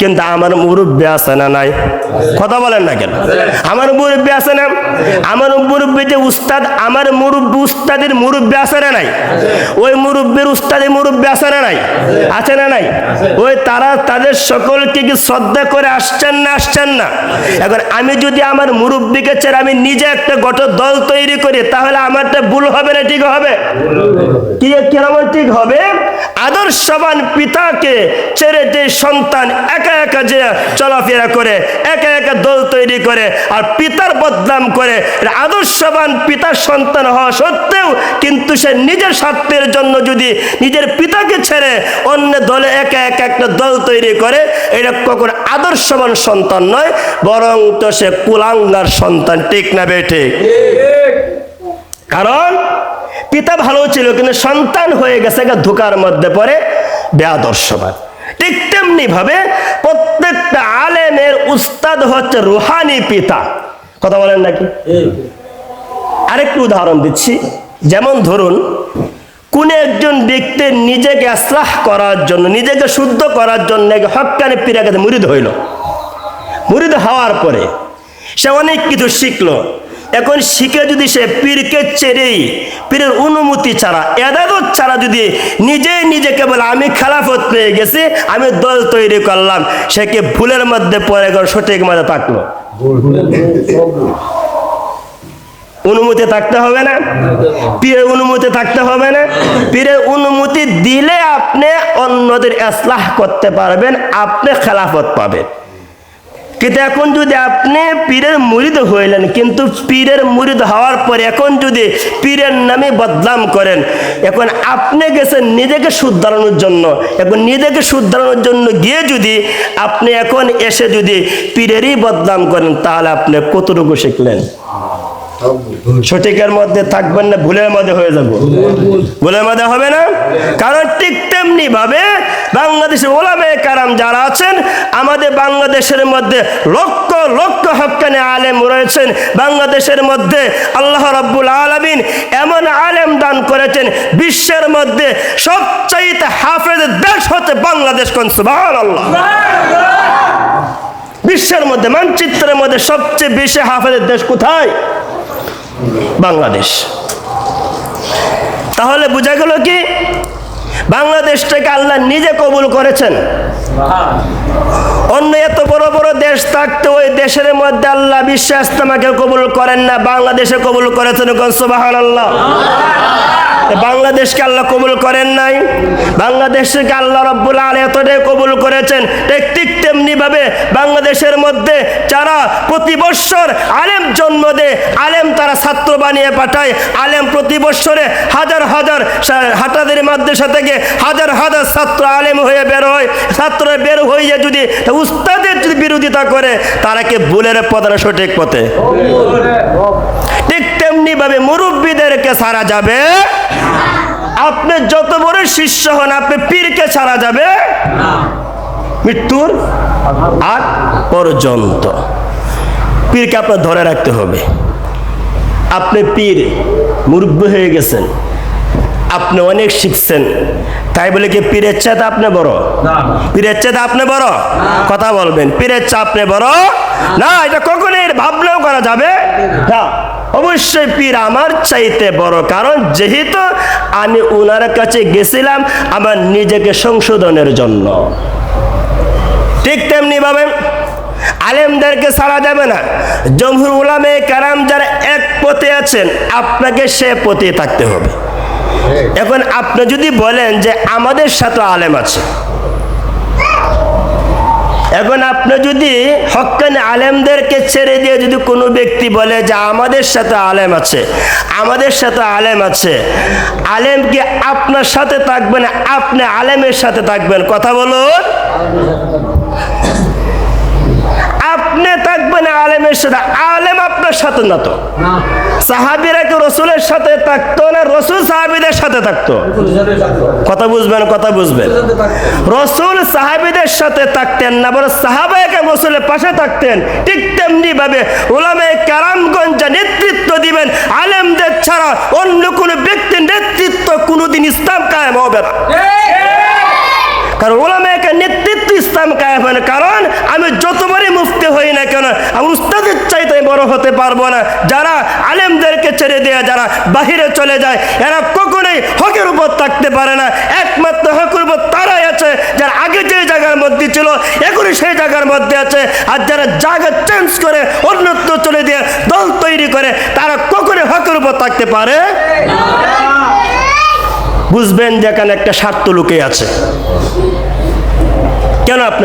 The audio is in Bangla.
কিন্তু আমার মুরব্বী আছে না নাই? কথা বলেন না কেন? আমার মুরব্বী আছে না? আমার মুরব্বী যে উস্তাদ, আমার মুরব্বী উস্তাদের মুরব্বী আছে না নাই? ওই মুরব্বীর উস্তাদের মুরব্বী আছে না নাই? আছে না নাই? ওই তারা তাদের সকলকে কি শ্রদ্ধা করে আসছেন না আসছেন না? এখন আমি যদি আমার মুরব্বীকে ছেড়ে আমি নিজে একটা গট দল তৈরি করি, তাহলে আমারটা ভুল হবে না ঠিক হবে? কি কেমন ঠিক হবে? আদর্শবান পিতাকে ছেড়ে যে সন্তান, একা একা একা যে চলাফেরা করে, একা একা দল তৈরি করে আর পিতার বদনাম করে আদর্শবান পিতার সন্তান হওয়া সত্ত্বেও কিন্তু সে নিজের স্বার্থের জন্য যদি নিজের পিতাকে ছেড়ে অন্য দলে একা একা একটা দল তৈরি করে, এটা কখন আদর্শবান সন্তান নয়, বরং তো সে কুলাঙ্গার সন্তান, ঠিক না বেঠে কারণ পিতা ভালো ছিল, কিন্তু সন্তান হয়ে গেছে ধোকার মধ্যে পড়ে বেআদর্শবান ঠিক তেমনি ভাবে প্রত্যেকটা আলেমের উস্তাদ হচ্ছে রুহানি পিতা। কথা বলেন নাকি? আরেকটু উদাহরণ দিচ্ছি। যেমন ধরুন কোন একজন ব্যক্তি নিজেকে আশ্রাহ করার জন্য নিজেকে শুদ্ধ করার জন্য হকানি পীরের কাছে মুরিদ হইল। মুরিদ হওয়ার পরে সে অনেক কিছু শিখলো। এখন শিখে যদি সে পীরকে ছেড়েই পীরের অনুমতি ছাড়া, এদাদত ছাড়া যদি নিজেই নিজেকে বলে আমি খেলাফত পেয়ে গেছি, আমি দল তৈরি করলাম, সে কি ভুলের মধ্যে পরে গেল, সঠিক মধ্যে থাকল? অনুমতি থাকতে হবে না? পীরের অনুমতি থাকতে হবে না? পীরের অনুমতি দিলে আপনি অন্যদের এসলাহ করতে পারবেন, আপনি খেলাফত পাবেন। কিন্তু এখন যদি আপনি পীরের মুরিদ হইলেন, কিন্তু পীরের মুরিদ হওয়ার পরে এখন যদি পীরের নামে বদনাম করেন, এখন আপনি গেছেন নিজেকে শুদ্ধারানোর জন্য। এখন নিজেকে শুদ্ধারানোর জন্য গিয়ে যদি আপনি এখন এসে যদি পীরেরই বদনাম করেন, তাহলে আপনি কতটুকু শিখলেন? সঠিকের মধ্যে থাকবেন না, ভুলের মধ্যে হয়ে যাব। ভুলের মধ্যে হবে না? কারণ ঠিক তেমনি ভাবে বাংলাদেশের ওলামে কারাম যারা আছেন, আমাদের বাংলাদেশের মধ্যে লক্ষ লক্ষ হকানে আলেম রয়েছেন। বাংলাদেশের মধ্যে আল্লাহ রাব্বুল আলামিন এমন আলেম দান করেছেন, বিশ্বের মধ্যে সবচাইতে হাফেজ দেশ হতে বাংলাদেশ কোন? সুবহানাল্লাহ। বিশ্বের মধ্যে, মানচিত্রের মধ্যে সবচেয়ে বেশি হাফেজের দেশ কোথায়? বাংলাদেশ। তাহলে বোঝা গেল কি? বাংলাদেশটাকে আল্লাহ নিজে কবুল করেছেন। অন্য এত বড় বড় দেশ থাকতে ওই দেশের মধ্যে আল্লাহ বিশ্ব ইস্তেমাকে কবুল করেন না বাংলাদেশে কবুল করেছেন গনসবাহান আল্লাহ বাংলাদেশকে আল্লাহ কবুল করেন নাই। বাংলাদেশকে আল্লাহ রব্বুল আলী এতটাই কবুল করেছেন ঠিক তেমনি ভাবে বাংলাদেশের মধ্যে যারা প্রতি বৎসর আলেম জন্ম দেয় আলেম তারা ছাত্র বানিয়ে পাঠায় আলেম প্রতি বৎসরে হাজার হাজার হাটাদের মাদ্রাসা থেকে হাজার হাজার ছাত্র আলেম হয়ে বের হয়। ছাত্র বের হয়ে যদি উস্তাদের যদি বিরোধিতা করে, তারা কি ভুলের পথে সঠিক পথে? ঠিক তেমনি ভাবে মুরব্বীদেরকে সারা যাবে? আপনি যত বড় শিষ্য হন, আপনি পীরকে ছাড়া যাবে? মৃত্যুর আগ পর্যন্ত। পীরকে আপনার ধরে রাখতে হবে। আপনি পীর, মুরব্বী হয়ে গেছেন। আপনি অনেক শিখছেন। তাই বলে কি পীরের চাঁদ আপনি বড়? পীরের চাঁদ আপনি বড়? কথা বলবেন। পীরের চা আপনি বড়? না। এটা কখনোই ভাবলেও করা যাবে। না অবশ্যই পীর আমার চাইতে বড় কারণ যেহেতু আমি ওনার কাছে গেছিলাম আমার নিজেকে সংশোধনের জন্য। ঠিক তেমনি ভাবে আলেমদেরকে ছাড়া যাবে না। জমহুর উলামে কারাম যারা এক পথে আছেন আপনাকে সে পথে থাকতে হবে। এখন আপনি যদি বলেন যে আমাদের সাথে আলেম আছে, এখন আপনি যদি হকানি আলেমদেরকে ছেড়ে দিয়ে যদি কোনো ব্যক্তি বলে যে আমাদের সাথে আলেম আছে, আমাদের সাথে আলেম আছে, আলেম কি আপনার সাথে থাকবেন আপনি আলেমের সাথে থাকবেন। কথা বলুন আপনি থাকবেন আলেমের সাথে আলেম আপনার সাথে না তো? সাহাবিরা কি রসুলের সাথে থাকতো না রসুল সাহাবিদের সাথে থাকতো? কথা বুঝবেন কথা বুঝবেন। রসুল সাহাবিদের সাথে থাকতেন না বড় সাহাবায়কে রসুলের পাশে থাকতেন। ঠিক তেমনি ভাবে ওলামে কারামগঞ্জ নেতৃত্ব দিবেন আলেমদের ছাড়া অন্য কোনো ব্যক্তির নেতৃত্ব কোনোদিন ইসলাম কায়েম হবে না। কারণ ওলামাকে নেতৃত্ব ইসলাম ইসলাম কায়েম হয় না। কারণ আমি যতবারই মুফতি হই না কেন আমি উস্তাদের চাইতে বড় হতে পারব না। যারা আলেমদেরকে ছেড়ে দেয়া, যারা বাহিরে চলে যায়, এরা কখনোই হকের উপর থাকতে পারে না। একমাত্র হকের উপর তারাই আছে, যারা আগে যে জায়গার মধ্যে ছিল, এখনই সেই জায়গার মধ্যে আছে। আর যারা জায়গা চেঞ্জ করে, অন্যত্র চলে দিয়ে দল তৈরি করে, তারা কখনোই হকের উপর থাকতে পারে বুঝবেন যেখানে একটা স্বার্থ লুকে আছে। কেন আপনি